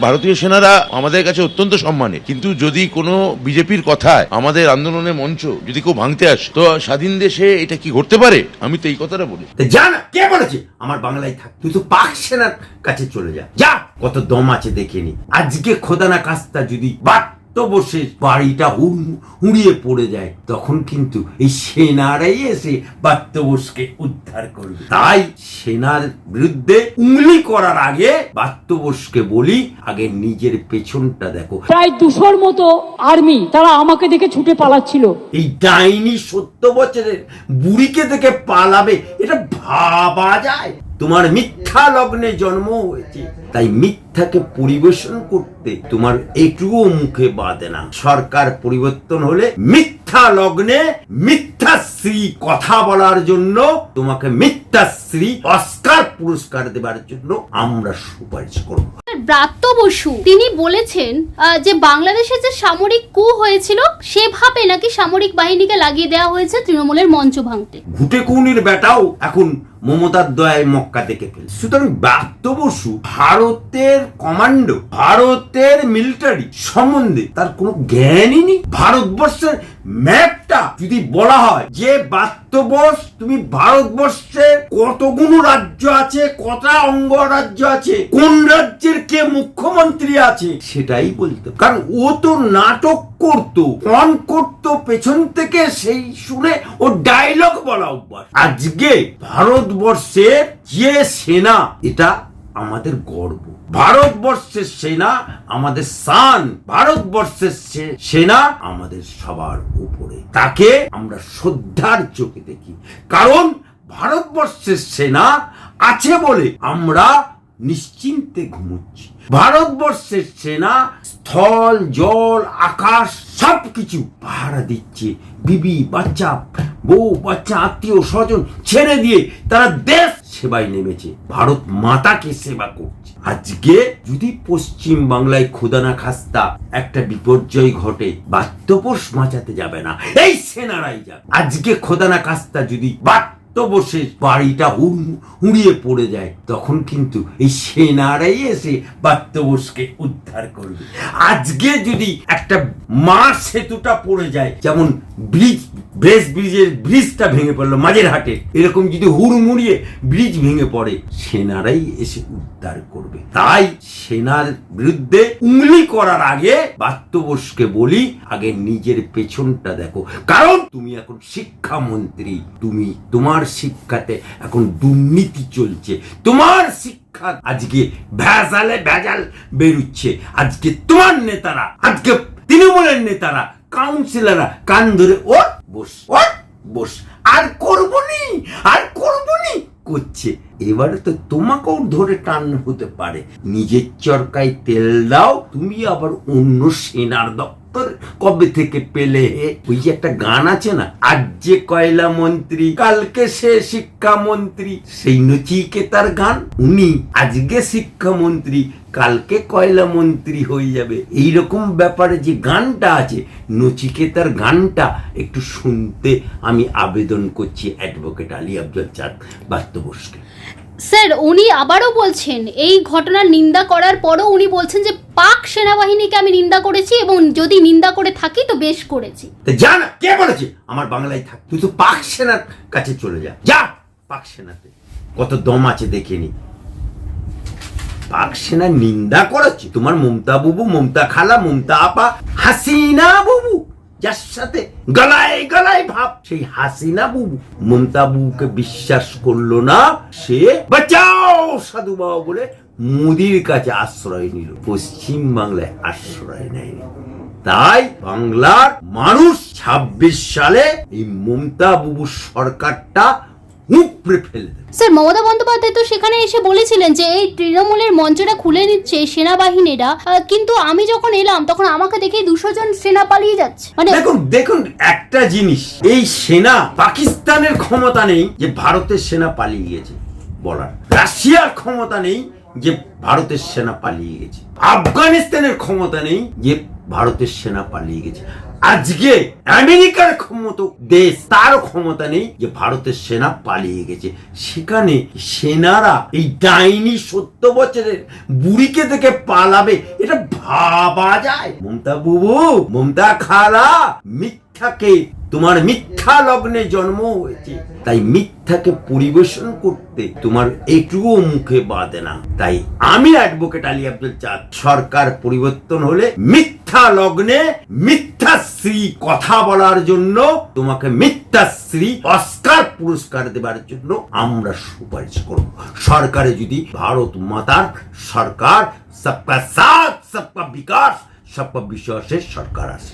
ভারতীয় সেনারা আমাদের কাছে অত্যন্ত সম্মানে কিন্তু যদি কোনো বিজেপির কথায় আমাদের আন্দোলনের মঞ্চ যদি কেউ ভাঙতে আসে, তো স্বাধীন দেশে এটা কি ঘটতে পারে? আমি তো এই কথাটা বলি। যা না কে বলেছে? আমার বাংলায় থাক, তুই তো পাক সেনার কাছে চলে যা। যা, কত দম আছে দেখেনি আজকে খোদানা কাস্তা যদি বাট্ট বসে বাড়িটা হুড়িয়ে পড়ে যায়। তখন কিন্তু এই সেনারাই এসে বাত্যবসকে উদ্ধার করবে। তাই সেনার বিরুদ্ধে উংলি করার আগে বাত্যবসকে বলি আগে নিজের পেছনটা দেখো। প্রায় দুশোর মতো আর্মি তারা আমাকে দেখে ছুটে পালাচ্ছিল। এই ডাইনি সত্য বছরের বুড়িকে দেখে পালাবে এটা ভাবা যায়। তোমার মিথ্যা লগ্নে জন্ম হয়েছে। তাই মিথ্যাকে পরিবেশন করতে তোমার একটুও মুখে বাঁধে না। সরকার পরিবর্তন হলে মিথ্যা লগ্নে মিথ্যাশ্রী কথা বলার জন্য তোমাকে মিথ্যাশ্রী অস্কার পুরস্কার দেবার জন্য আমরা সুপারিশ করব। ব্রাত্য বসু তিনি বলেছেন যে বাংলাদেশে যে সামরিক কু হয়েছিল সেভাবে নাকি সামরিক বাহিনীকে লাগিয়ে দেওয়া হয়েছে তৃণমূলের মঞ্চ ভাঙতে। ঘুটে কৌনির বেটাও এখন মমতার দয়ায় মক্কা দেখে ফেল সুতরাং ব্রাত্য বসু ভারতের কমান্ডো ভারতের মিলিটারি সম্বন্ধে তার কোনো জ্ঞানই নেই। ভারতবর্ষের ম্যাপটা যদি বলা হয়, যে বাত্যবর্ষ তুমি ভারতবর্ষে কতগুলো রাজ্য আছে, কটা অঙ্গরাজ্য আছে, কোন রাজ্যের কে মুখ্যমন্ত্রী আছে, সেটাই বলতো কারণ ও তো নাটক করতো অন করতো, পেছন থেকে সেই শুনে ও ডায়লগ বলা অভ্যাস। আজকে ভারতবর্ষের যে সেনা, এটা আমাদের গর্ব। ভারতবর্ষের সেনা আমাদের সান ভারতবর্ষের সেনা আমাদের সবার উপরে। তাকে আমরা শ্রদ্ধার চোখে দেখি। কারণ ভারতবর্ষের সেনা আছে বলে আমরা নিশ্চিন্তে ঘুমোচ্ছি। ভারতবর্ষের সেনা স্থল, জল, আকাশ সবকিছু পাহারা দিচ্ছে। বিবি, বাচ্চা, বউ, বাচ্চা, আত্মীয়, স্বজন ছেড়ে দিয়ে তারা দেশ সেবায় নেমেছে। ভারত মাতাকে সেবা করছে। আজকে যদি পশ্চিম বাংলায় খোদানা খাস্তা একটা বিপর্যয় ঘটে। বাত্যবস বাঁচাতে যাবে না। এই সেনারাই যাবে আজকে খোদানা খাস্তা যদি তো বসে বাড়িটা হুড়- হুড়িয়ে পড়ে যায়, তখন কিন্তু এই সেনারাই এসে বাত্যবসকে উদ্ধার করবে। আজকে যদি একটা মা সেতুটা পড়ে যায়, যেমন ব্রিজ ব্রেস ব্রিজের ব্রিজটা ভেঙে পড়ল মাঝের হাটে এরকম যদি হুড়মুড়িয়ে ব্রিজ ভেঙে পড়ে, সেনারাই এসে উদ্ধার করবে। তাই সেনার বিরুদ্ধে উংলি করার আগে বাত্যবসকে বলি, আগে নিজের পেছনটা দেখো। কারণ তুমি এখন শিক্ষামন্ত্রী, তুমি তোমার শিক্ষাতে এখন দুর্নীতি চলছে। তোমার শিক্ষা আজকে ভেজালে ভেজাল বেরুচ্ছে। আজকে তোমার নেতারা, আজকে তৃণমূলের নেতারা, কাউন্সিলররা কান ধরে ও বস। বস। আর করব নি আর করব নি। করছে। এবারে তো তোমাকেও ধরে টান হতে পারে। নিজের চরকায় তেল দাও তুমি আবার অন্য সেনার দপ্তর কবে থেকে পেলে? ওই যে একটা গান আছে না? আজ যে কয়লা মন্ত্রী কালকে সে শিক্ষামন্ত্রী। সেই নচিকেতার গান? উনি আজকে শিক্ষামন্ত্রী কালকে কয়লা মন্ত্রী হয়ে যাবে। এই রকম ব্যাপারে যে গানটা আছে নচিকেতার গানটা একটু শুনতে আমি আবেদন করছি অ্যাডভোকেট আলী আব্দুল চাঁদ বাস্তবসকে। স্যার উনি আবারও বলছেন এই ঘটনার নিন্দা করার পরও উনি বলছেন যে পাক সেনাবাহিনীকে আমি নিন্দা করেছি এবং যদি নিন্দা করে থাকি তো বেশ করেছি। কে বলেছে? আমার বাংলায় থাক, তুই তো পাক সেনার কাছে চলে যা। যা, পাক সেনাতে। কত দম আছে দেখে নি। পাক সেনা নিন্দা করেছে। তোমার মমতা বুবু, মমতা খালা, মমতা আপা, হাসিনা বুবু, যার সাথে গলায় গলায় ভাব। সেই হাসিনা বুবু, মমতা বুবুকে বিশ্বাস করল না, সে বাঁচাও! সাধু বাবা বলে মোদির কাছে আশ্রয় নিল। পশ্চিম বাংলায় আশ্রয় নেয়নি। তাই বাংলার মানুষ ২৬ সালে এই মমতা বুবু সরকারটা উপড়ে ফেলে স্যার মমতা বন্দ্যোপাধ্যায় তো সেখানে এসে বলেছিলেন যে এই তৃণমূলের মঞ্চটা খুলে নিচ্ছে সেনাবাহিনীরা। কিন্তু আমি যখন এলাম তখন আমাকে দেখেই দুশো জন সেনা পালিয়ে যাচ্ছে। মানে দেখুন দেখুন একটা জিনিস। এই সেনা পাকিস্তানের ক্ষমতা নেই যে ভারতের সেনা পালিয়ে গেছে বলার। রাশিয়ার ক্ষমতা নেই যে ভারতের সেনা পালিয়ে গেছে। আফগানিস্তানের ক্ষমতা নেই যে ভারতের সেনা পালিয়ে গেছে। আজকে আমেরিকার ক্ষমতা, দেশ তার ক্ষমতা নেই যে ভারতের সেনা পালিয়ে গেছে। সেখানে সেনারা এই ডাইনি সত্য বছরের বুড়িকে থেকে পালাবে, এটা ভাবা যায়। মমতা বুবু, মমতা খালা, মিথ্যাকে তোমার মিথ্যা লগ্নে জন্ম হয়েছে। তাই মিথ্যাকে পরিবেশন করতে তোমার একটুও মুখে বাঁধে না। তাই আমি অ্যাডভোকেট আলী আব্দুল চাঁদ। সরকার পরিবর্তন হলে মিথ্যা লগ্নে মিথ্যাশ্রী কথা বলার জন্য তোমাকে মিথ্যাশ্রী অস্কার পুরস্কার দেবার জন্য আমরা সুপারিশ করব। সরকারে যদি ভারত মাতার সরকার, সবকা সাথ, সবকা বিকাশ, সবকা বিশ্বাসের সরকার আসে।